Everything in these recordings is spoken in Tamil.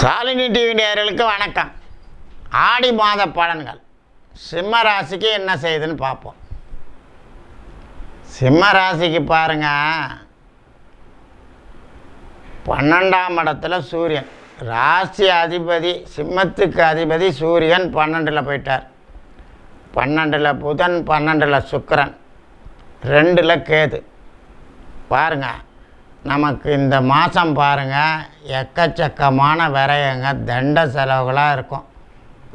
சாலினி டிவி நேர்களுக்கு வணக்கம். ஆடி மாத பலன்கள். சிம்ம ராசிக்கு என்ன செய்யுதுன்னு பார்ப்போம். சிம்ம ராசிக்கு பாருங்க. பன்னெண்டாம் இடத்துல சூரியன். ராசி அதிபதி சிம்மத்துக்கு அதிபதி சூரியன் பன்னெண்டில் போயிட்டார். பன்னெண்டில் புதன் பன்னெண்டில் சுக்கரன். ரெண்டில் கேது. பாருங்க. நமக்கு இந்த மாதம் பாருங்க எக்கச்சக்கமான விரயங்க தண்ட செலவுகளாக இருக்கும்.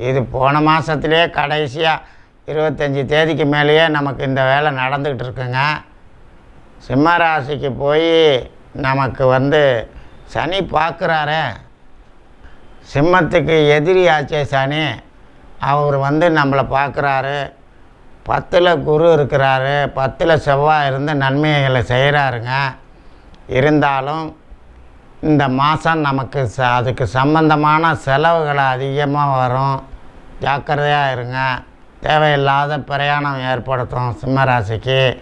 இது போன மாதத்துலேயே கடைசியாக இருபத்தஞ்சி தேதிக்கு மேலேயே நமக்கு இந்த வேலை நடந்துக்கிட்டு இருக்குங்க. சிம்ம ராசிக்கு போய் நமக்கு வந்து சனி பார்க்குறாரு சிம்மத்துக்கு எதிரி ஆச்சே சனி. அவர் வந்து நம்மளை பார்க்குறாரு பத்தில் குரு இருக்கிறாரு. பத்தில் செவ்வாய் இருந்து நன்மைகளை செய்கிறாருங்க இருந்தாலும் இந்த மாதம் நமக்கு ச அதுக்கு சம்பந்தமான செலவுகள் அதிகமாக வரும். ஜாக்கிரதையாக இருங்க. தேவையில்லாத பிரயாணம் ஏற்படுத்தும் சிம்மராசிக்கு.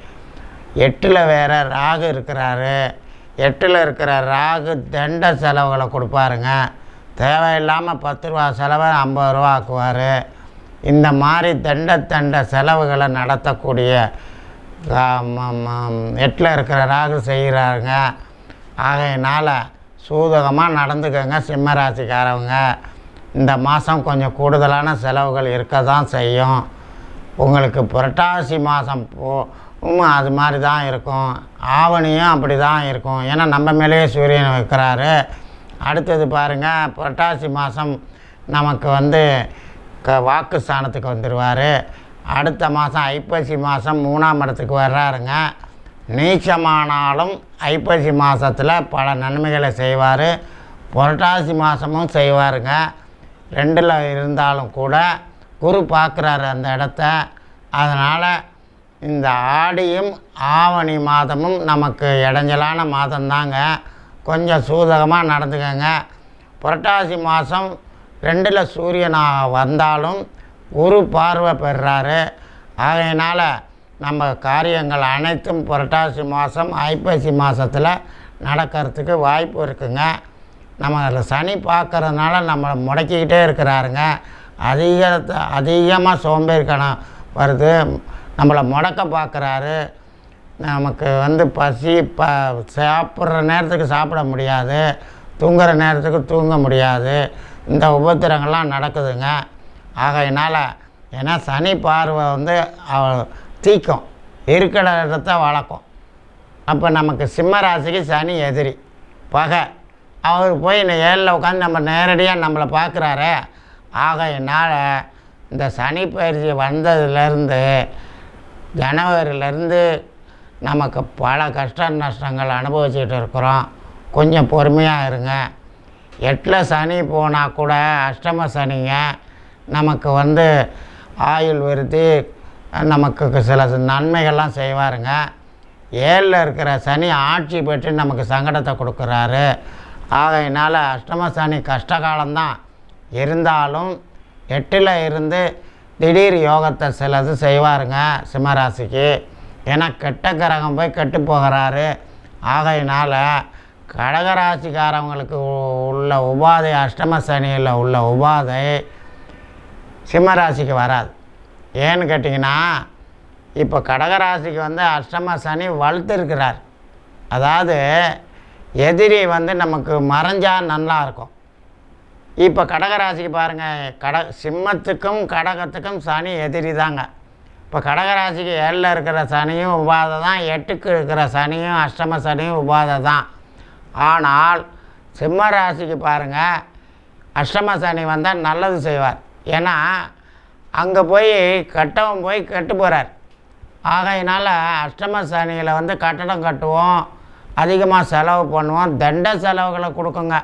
எட்டில் வேறு ராகு இருக்கிறாரு. எட்டில் இருக்கிற ராகு தண்ட செலவுகளை கொடுப்பாருங்க. தேவையில்லாமல் பத்து ரூபா செலவை ஐம்பது ரூபா ஆக்குவார். இந்த மாதிரி தண்ட தண்ட செலவுகளை நடத்தக்கூடிய எட்டில் இருக்கிற ராகு செய்கிறாருங்க. ஆகையினால் சூதகமாக நடந்துக்கங்க சிம்ம ராசிக்காரவங்க இந்த மாதம் கொஞ்சம் கூடுதலான செலவுகள் இருக்க தான் செய்யும். உங்களுக்கு புரட்டாசி மாதம் போ அது மாதிரி தான் இருக்கும். ஆவணியும் அப்படி தான் இருக்கும். ஏன்னா நம்ம மேலேயே சூரியன் வைக்கிறாரு. அடுத்தது பாருங்கள் புரட்டாசி மாதம் நமக்கு வந்து க வாக்கு ஸ்தானத்துக்கு வந்துடுவார் அடுத்த மாதம் ஐப்பசி மாதம் மூணாம் இடத்துக்கு வர்றாருங்க. நீச்சமானாலும் ஐப்பசி மாதத்தில் பல நன்மைகளை செய்வார். புரட்டாசி மாதமும் செய்வாருங்க. ரெண்டில் இருந்தாலும் கூட குரு பார்க்குறாரு அந்த இடத்த. அதனால் இந்த ஆடியும் ஆவணி மாதமும் நமக்கு இடைஞ்சலான மாதம்தாங்க. கொஞ்சம் சூதகமாக நடந்துக்கங்க. புரட்டாசி மாதம் ரெண்டில் சூரியனாக வந்தாலும் குரு பார்வை பெறுறாரு ஆகையினால் நம்ம காரியங்கள் அனைத்தும் புரட்டாசி மாதம் ஐப்பசி மாதத்தில் நடக்கிறதுக்கு வாய்ப்பு இருக்குங்க. நம்ம அதில் சனி பார்க்கறதுனால நம்மளை முடக்கிக்கிட்டே இருக்கிறாருங்க. அதிக அதிகமாக சோம்பேறிக்கணும் வருது. நம்மளை முடக்க பார்க்குறாரு நமக்கு வந்து பசி ப சாப்பிட்ற நேரத்துக்கு சாப்பிட முடியாது. தூங்குகிற நேரத்துக்கு தூங்க முடியாது. இந்த உபத்திரங்கள்லாம் நடக்குதுங்க. ஆகையினால் ஏன்னா சனி பார்வை வந்து அவ- தீக்கும். இருக்கிற இடத்த வளர்க்கும். அப்போ நமக்கு சிம்ம ராசிக்கு சனி எதிரி. பகை. அவர் போய் இந்த ஏழில் உட்காந்து நம்ம நேரடியாக நம்மளை பார்க்குறாரே. ஆகையினால் இந்த சனி பயிற்சி வந்ததுலேருந்து ஜனவரியிலேருந்து நமக்கு பல கஷ்ட நஷ்டங்கள் அனுபவிச்சுட்டு இருக்கிறோம். கொஞ்சம் பொறுமையாக இருங்க. எட்டில் சனி போனால் கூட அஷ்டம சனிங்க நமக்கு வந்து ஆயுள் விருத்தி நமக்கு சில நன்மைகள்லாம் செய்வாருங்க. ஏழில் இருக்கிற சனி ஆட்சி பெற்று நமக்கு சங்கடத்தை கொடுக்குறாரு. ஆகையினால் அஷ்டம சனி கஷ்டகாலம்தான். இருந்தாலும் எட்டில் இருந்து திடீர் யோகத்தை சிலது செய்வாருங்க சிம்மராசிக்கு. ஏன்னா கெட்ட கிரகம் போய் கெட்டு போகிறாரு. ஆகையினால் கடகராசிக்காரவங்களுக்கு உள்ள உபாதை அஷ்டம சனியில் உள்ள உபாதை சிம்மராசிக்கு வராது. ஏன்னு கேட்டிங்கன்னா இப்போ கடகராசிக்கு வந்து அஷ்டம சனி வளர்த்துருக்கிறார் அதாவது எதிரி வந்து நமக்கு மறைஞ்சால் நல்லா இருக்கும். இப்போ கடகராசிக்கு பாருங்கள் கட சிம்மத்துக்கும் கடகத்துக்கும் சனி எதிரி தாங்க. இப்போ கடகராசிக்கு ஏழில் இருக்கிற சனியும் உபாதை தான் எட்டுக்கு இருக்கிற சனியும் அஷ்டம சனியும் உபாதை தான். ஆனால் சிம்ம ராசிக்கு பாருங்கள் அஷ்டம சனி வந்தால் நல்லது செய்வார். ஏன்னா அங்கே போய் கட்டவன் போய் கெட்டு போகிறார் ஆகையினால் அஷ்டம சனியில் வந்து கட்டடம் கட்டுவோம் அதிகமாக செலவு பண்ணுவோம் தண்ட செலவுகளை கொடுக்குங்க.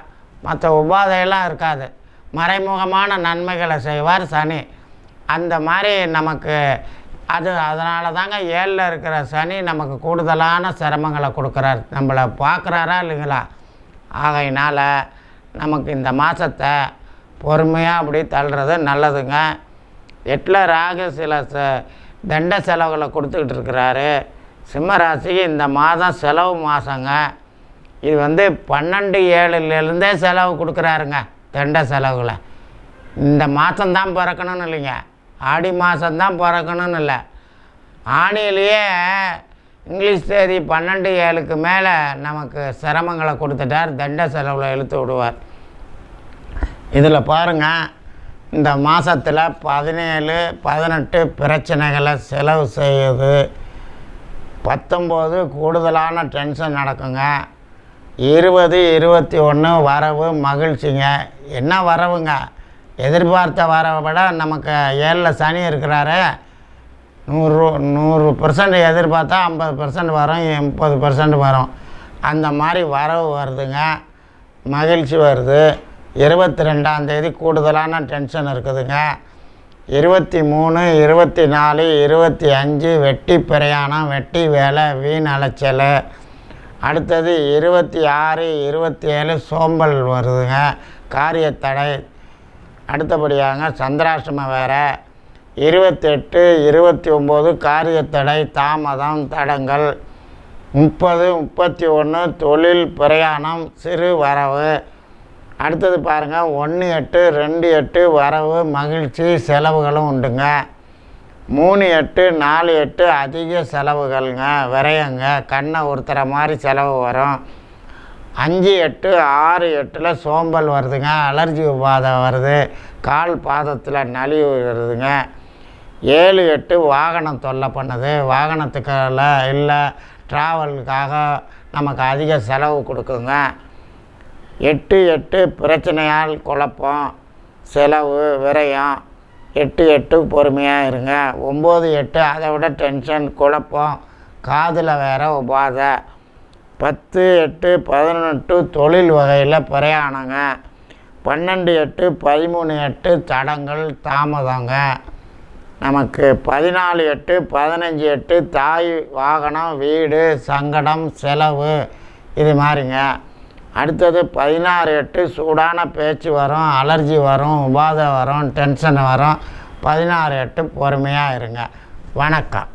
மற்ற உபாதையெல்லாம் இருக்காது. மறைமுகமான நன்மைகளை செய்வார் சனி. அந்த மாதிரி நமக்கு அது அதனால தாங்க ஏழில் இருக்கிற சனி நமக்கு கூடுதலான சிரமங்களை கொடுக்குறார். நம்மளை பார்க்குறாரா இல்லைங்களா? ஆகையினால் நமக்கு இந்த மாதத்தை பொறுமையாக அப்படி தள்ளுறது நல்லதுங்க. எட்டில் ராகு சில ச தண்ட செலவுகளை கொடுத்துக்கிட்டு இருக்கிறாரு. சிம்மராசிக்கு இந்த மாதம் செலவு மாதங்க இது வந்து பன்னெண்டு ஏழுலேருந்தே செலவு கொடுக்குறாருங்க தண்ட செலவுகளை. இந்த மாதம்தான் பிறக்கணும்னு இல்லைங்க. ஆடி மாதம்தான் பிறக்கணும்னு இல்லை. ஆணிலேயே இங்கிலீஷ் தேதி பன்னெண்டு ஏழுக்கு மேலே நமக்கு சிரமங்களை கொடுத்துட்டார் தண்ட செலவில் இழுத்து விடுவார். இதில் பாருங்கள் இந்த மாதத்தில் பதினேழு பதினெட்டு பிரச்சனைகளை செலவு செய்யுது. பத்தொம்போது கூடுதலான டென்ஷன் நடக்குங்க. இருபது இருபத்தி ஒன்று வரவு மகிழ்ச்சிங்க. என்ன வரவுங்க? எதிர்பார்த்த வரவை விட நமக்கு ஏழில் சனி இருக்கிறாரு. நூறு நூறு பர்சன்ட் எதிர்பார்த்தா ஐம்பது பர்சன்ட் வரும் முப்பது பர்சன்ட் வரும். அந்த மாதிரி வரவு வருதுங்க. மகிழ்ச்சி வருது. இருபத்தி ரெண்டாந்தேதி கூடுதலான டென்ஷன் இருக்குதுங்க. இருபத்தி மூணு இருபத்தி நாலு இருபத்தி அஞ்சு வெட்டி பிரயாணம் வெட்டி வேலை வீண் அலைச்சல். அடுத்தது இருபத்தி ஆறு இருபத்தி ஏழு சோம்பல் வருதுங்க. காரியத்தடை. அடுத்தபடியாக சந்திராஷ்டமம் வேறு. இருபத்தெட்டு இருபத்தி ஒம்பது காரியத்தடை தாமதம் தடங்கள். முப்பது முப்பத்தி ஒன்று தொழில் பிரயாணம் சிறு வரவு. அடுத்தது பாருங்கள் ஒன்று எட்டு ரெண்டு எட்டு வரவு மகிழ்ச்சி செலவுகளும் உண்டுங்க. மூணு எட்டு நாலு எட்டு அதிக செலவுகள்ங்க விரையங்க கண்ணை ஒருத்தர மாதிரி செலவு வரும். அஞ்சு எட்டு ஆறு எட்டில் சோம்பல் வருதுங்க அலர்ஜி உபாதை வருது கால் பாதத்தில் நலிவு வருதுங்க. ஏழு எட்டு வாகனம் தொல்லை பண்ணுது வாகனத்துக்கெல்லாம் இல்லை ட்ராவலுக்காக நமக்கு அதிக செலவு கொடுக்குங்க எட்டு எட்டு பிரச்சனையால் குழப்பம் செலவு விரயம். எட்டு எட்டு பொறுமையாக இருங்க. ஒம்பது எட்டு அதை விட டென்ஷன் குழப்பம். காதில் வேற உபாதை. பத்து எட்டு பதினெட்டு தொழில் வகையில் பிரயாணங்க. பன்னெண்டு எட்டு பதிமூணு எட்டு தடங்கள் தாமதங்க. நமக்கு பதினாலு எட்டு பதினஞ்சு எட்டு தாய் வாகனம் வீடு சங்கடம் செலவு இது மாதிரிங்க. அடுத்தது பதினாறு எட்டு சூடான பேச்சு வரும் அலர்ஜி வரும் உபாதை வரும் டென்ஷன் வரும். பதினாறு எட்டு பொறுமையாக இருங்க. வணக்கம்.